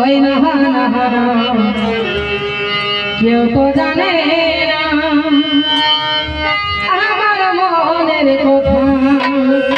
হয় না কেউ তো জানে না। আমার মনের কথা।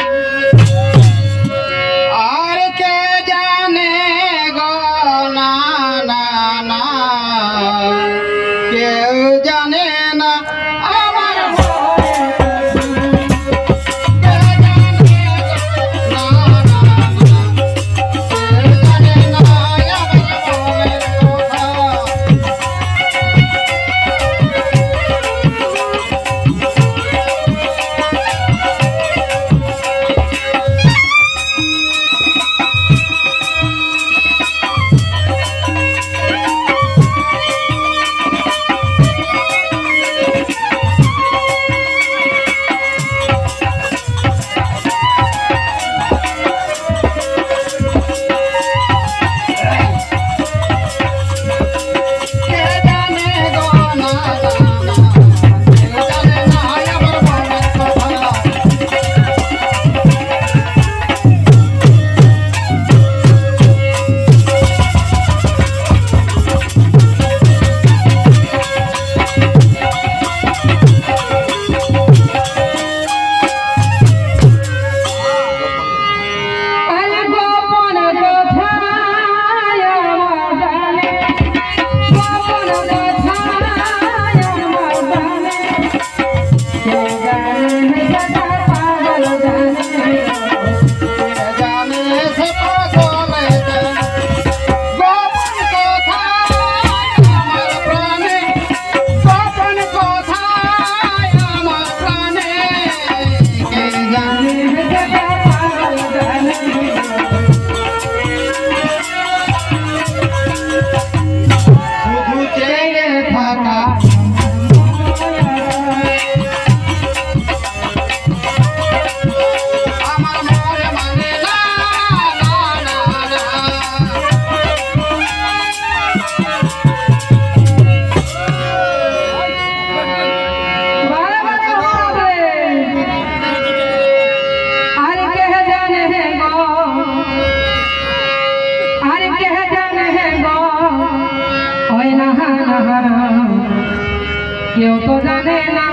ওই নাহা নাহারা কেউ তো জানে না